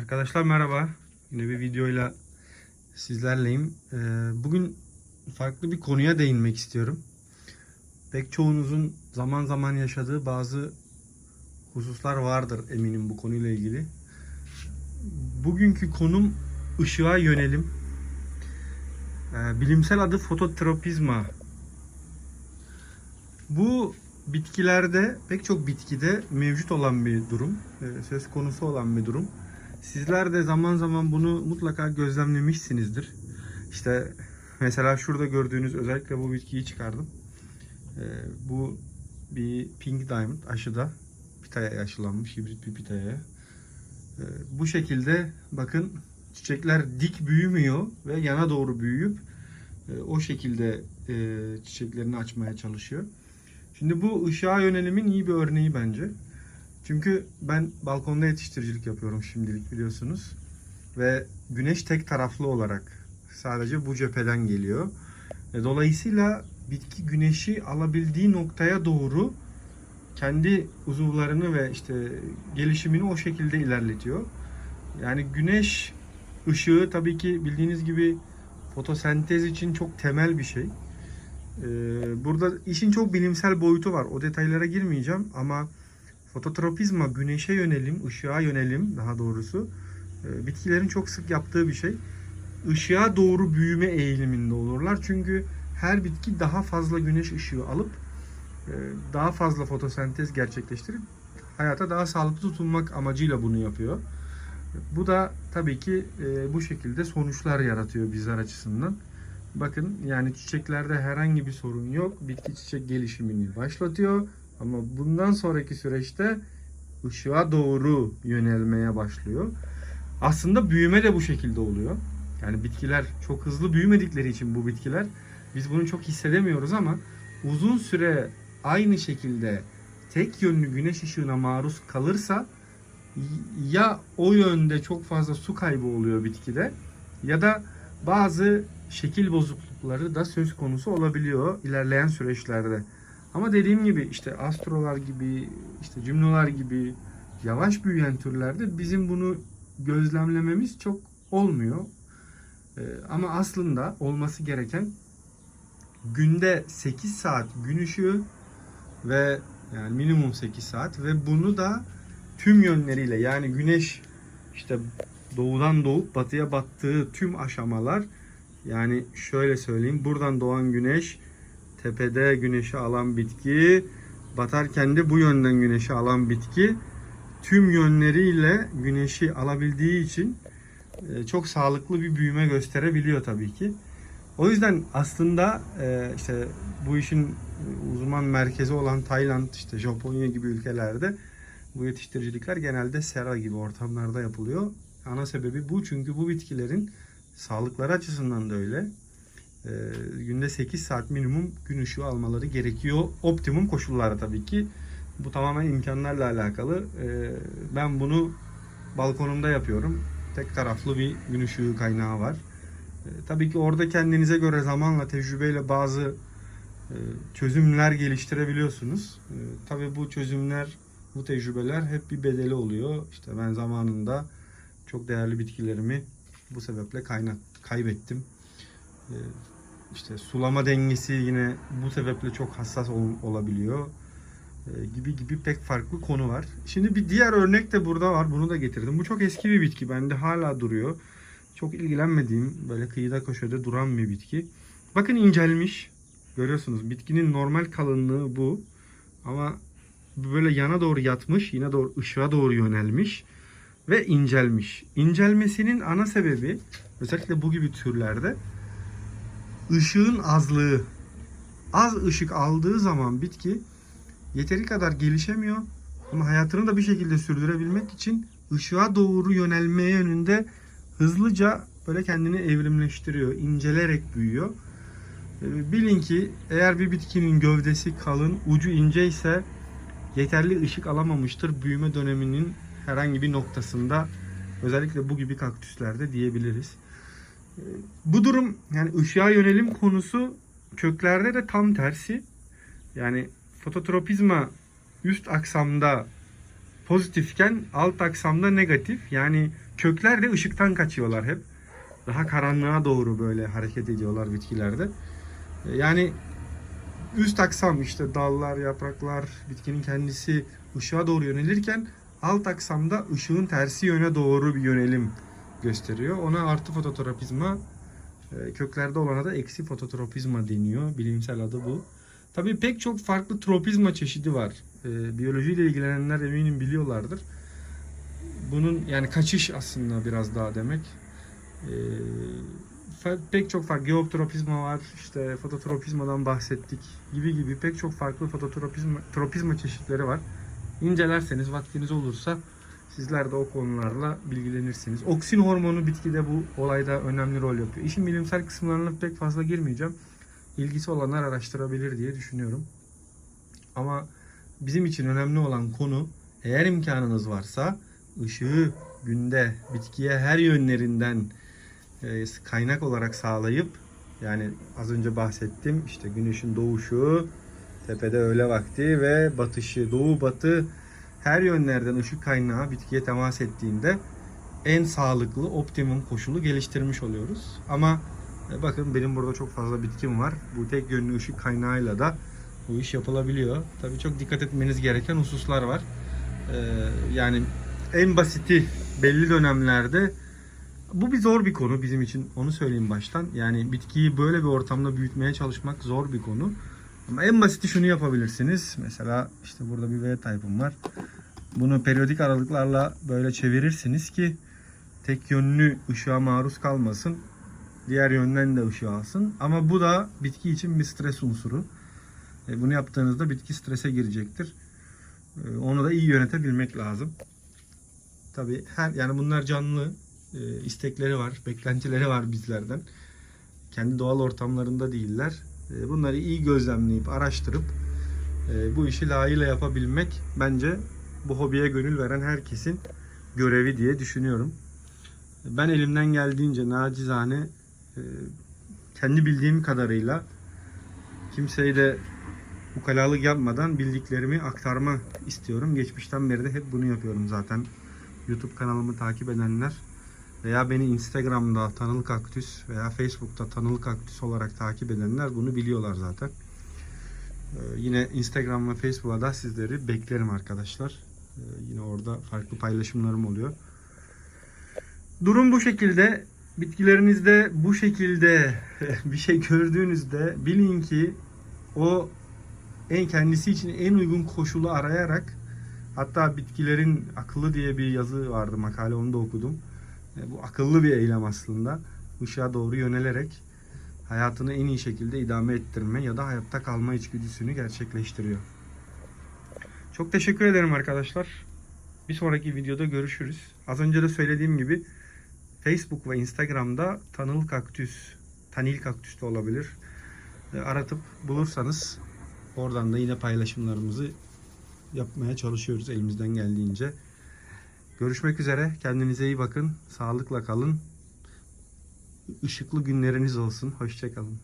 Arkadaşlar merhaba. Yine bir videoyla sizlerleyim. Ee, Bugün farklı bir konuya değinmek istiyorum. Pek çoğunuzun zaman zaman yaşadığı bazı hususlar vardır eminim bu konuyla ilgili. Bugünkü konum ışığa yönelim. Ee, Bilimsel adı fototropizma. Bu bitkilerde pek çok bitkide mevcut olan bir durum, e, söz konusu olan bir durum. Sizler de zaman zaman bunu mutlaka gözlemlemişsinizdir. İşte mesela şurada gördüğünüz özellikle bu bitkiyi çıkardım. E, Bu bir pink diamond aşıda pitaya aşılanmış hibrit bir pitaya. E, Bu şekilde bakın çiçekler dik büyümüyor ve yana doğru büyüyüp e, o şekilde e, çiçeklerini açmaya çalışıyor. Şimdi bu ışığa yönelimin iyi bir örneği bence. Çünkü ben balkonda yetiştiricilik yapıyorum şimdilik biliyorsunuz. Ve güneş tek taraflı olarak sadece bu cepheden geliyor. E, Dolayısıyla bitki güneşi alabildiği noktaya doğru kendi uzuvlarını ve işte gelişimini o şekilde ilerletiyor. Yani güneş ışığı tabii ki bildiğiniz gibi fotosentez için çok temel bir şey. Ee, Burada işin çok bilimsel boyutu var. O detaylara girmeyeceğim ama fototropizma güneşe yönelim, ışığa yönelim daha doğrusu e, bitkilerin çok sık yaptığı bir şey. Işığa doğru büyüme eğiliminde olurlar. Çünkü her bitki daha fazla güneş ışığı alıp e, daha fazla fotosentez gerçekleştirip hayata daha sağlıklı tutunmak amacıyla bunu yapıyor. Bu da tabii ki e, bu şekilde sonuçlar yaratıyor bizler açısından. Bakın yani çiçeklerde herhangi bir sorun yok. Bitki çiçek gelişimini başlatıyor. Ama bundan sonraki süreçte ışığa doğru yönelmeye başlıyor. Aslında büyüme de bu şekilde oluyor. Yani bitkiler çok hızlı büyümedikleri için bu bitkiler biz bunu çok hissedemiyoruz ama uzun süre aynı şekilde tek yönlü güneş ışığına maruz kalırsa ya o yönde çok fazla su kaybı oluyor bitkide ya da bazı şekil bozuklukları da söz konusu olabiliyor ilerleyen süreçlerde. Ama dediğim gibi işte astrolar gibi, işte cümnolar gibi yavaş büyüyen türlerde bizim bunu gözlemlememiz çok olmuyor. Ee, ama aslında olması gereken günde 8 saat gün ışığı ve yani minimum 8 saat ve bunu da tüm yönleriyle yani güneş işte doğudan doğup batıya battığı tüm aşamalar yani şöyle söyleyeyim buradan doğan güneş tepede güneşi alan bitki batarken de bu yönden güneşi alan bitki tüm yönleriyle güneşi alabildiği için e, çok sağlıklı bir büyüme gösterebiliyor tabii ki. O yüzden aslında e, işte bu işin uzman merkezi olan Tayland, işte Japonya gibi ülkelerde bu yetiştiricilikler genelde sera gibi ortamlarda yapılıyor. Ana sebebi bu çünkü bu bitkilerin sağlıkları açısından da öyle. Ee, günde 8 saat minimum gün ışığı almaları gerekiyor. Optimum koşullarda tabii ki. Bu tamamen imkanlarla alakalı. Ee, ben bunu balkonumda yapıyorum. Tek taraflı bir gün ışığı kaynağı var. Ee, tabii ki orada kendinize göre zamanla, tecrübeyle bazı e, çözümler geliştirebiliyorsunuz. Ee, tabii bu çözümler, bu tecrübeler hep bir bedeli oluyor. İşte ben zamanında çok değerli bitkilerimi bu sebeple kaynat, kaybettim. İşte sulama dengesi yine bu sebeple çok hassas ol- olabiliyor. Ee, gibi gibi pek farklı konu var. Şimdi bir diğer örnek de burada var. Bunu da getirdim. Bu çok eski bir bitki. Bende hala duruyor. Çok ilgilenmediğim böyle kıyıda köşede duran bir bitki. Bakın incelmiş. Görüyorsunuz bitkinin normal kalınlığı bu. Ama böyle yana doğru yatmış, yine doğru ışığa doğru yönelmiş ve incelmiş. İncelmesinin ana sebebi özellikle bu gibi türlerde ışığın azlığı. Az ışık aldığı zaman bitki yeteri kadar gelişemiyor ama hayatını da bir şekilde sürdürebilmek için ışığa doğru yönelmeye yönünde hızlıca böyle kendini evrimleştiriyor, incelerek büyüyor. Ee, Bilin ki eğer bir bitkinin gövdesi kalın, ucu ince ise yeterli ışık alamamıştır büyüme döneminin herhangi bir noktasında özellikle bu gibi kaktüslerde diyebiliriz. Bu durum yani ışığa yönelim konusu köklerde de tam tersi. Yani fototropizma üst aksamda pozitifken alt aksamda negatif. Yani kökler de ışıktan kaçıyorlar hep. Daha karanlığa doğru böyle hareket ediyorlar bitkilerde. Yani üst aksam işte dallar, yapraklar, bitkinin kendisi ışığa doğru yönelirken alt aksamda ışığın tersi yöne doğru bir yönelim gösteriyor. Ona artı fototropizma, e, köklerde olana da eksi fototropizma deniyor. Bilimsel adı bu. Tabii pek çok farklı tropizma çeşidi var. E, biyolojiyle ilgilenenler eminim biliyorlardır. Bunun yani kaçış aslında biraz daha demek. E, pek çok farklı geoptropizma var. İşte fototropizmadan bahsettik gibi gibi pek çok farklı fototropizma tropizma çeşitleri var. İncelerseniz vaktiniz olursa sizler de o konularla bilgilenirsiniz. Oksin hormonu bitkide bu olayda önemli rol yapıyor. İşin bilimsel kısımlarına pek fazla girmeyeceğim. İlgisi olanlar araştırabilir diye düşünüyorum. Ama bizim için önemli olan konu eğer imkanınız varsa ışığı günde bitkiye her yönlerinden e, kaynak olarak sağlayıp yani az önce bahsettim işte güneşin doğuşu, tepede öğle vakti ve batışı, doğu batı her yönlerden ışık kaynağı bitkiye temas ettiğinde en sağlıklı, optimum koşulu geliştirmiş oluyoruz. Ama e, bakın benim burada çok fazla bitkim var. Bu tek yönlü ışık kaynağıyla da bu iş yapılabiliyor. Tabii çok dikkat etmeniz gereken hususlar var. Ee, yani en basiti belli dönemlerde bu bir zor bir konu bizim için onu söyleyeyim baştan. Yani bitkiyi böyle bir ortamda büyütmeye çalışmak zor bir konu. Ama en basiti şunu yapabilirsiniz. Mesela işte burada bir V type'ım var. Bunu periyodik aralıklarla böyle çevirirsiniz ki tek yönlü ışığa maruz kalmasın. Diğer yönden de ışığı alsın. Ama bu da bitki için bir stres unsuru. E, Bunu yaptığınızda bitki strese girecektir. E, Onu da iyi yönetebilmek lazım. Tabii her yani bunlar canlı e, istekleri var, beklentileri var bizlerden. Kendi doğal ortamlarında değiller. E, Bunları iyi gözlemleyip araştırıp e, bu işi layığıyla yapabilmek bence bu hobiye gönül veren herkesin görevi diye düşünüyorum. Ben elimden geldiğince nacizane e, kendi bildiğim kadarıyla kimseyi de ukalalık yapmadan bildiklerimi aktarma istiyorum. Geçmişten beri de hep bunu yapıyorum zaten. YouTube kanalımı takip edenler veya beni Instagram'da Tanıl Kaktüs veya Facebook'ta Tanıl Kaktüs olarak takip edenler bunu biliyorlar zaten. Ee, yine Instagram ve Facebook'a da sizleri beklerim arkadaşlar. Ee, yine orada farklı paylaşımlarım oluyor. Durum bu şekilde. Bitkilerinizde bu şekilde bir şey gördüğünüzde bilin ki o en kendisi için en uygun koşulu arayarak hatta bitkilerin akıllı diye bir yazı vardı makale onu da okudum. Bu akıllı bir eylem aslında. Işığa doğru yönelerek hayatını en iyi şekilde idame ettirme ya da hayatta kalma içgüdüsünü gerçekleştiriyor. Çok teşekkür ederim arkadaşlar. Bir sonraki videoda görüşürüz. Az önce de söylediğim gibi Facebook ve Instagram'da Tanıl Kaktüs, Tanil Kaktüs de olabilir. E, Aratıp bulursanız oradan da yine paylaşımlarımızı yapmaya çalışıyoruz elimizden geldiğince. Görüşmek üzere. Kendinize iyi bakın. Sağlıkla kalın. Işıklı günleriniz olsun. Hoşçakalın.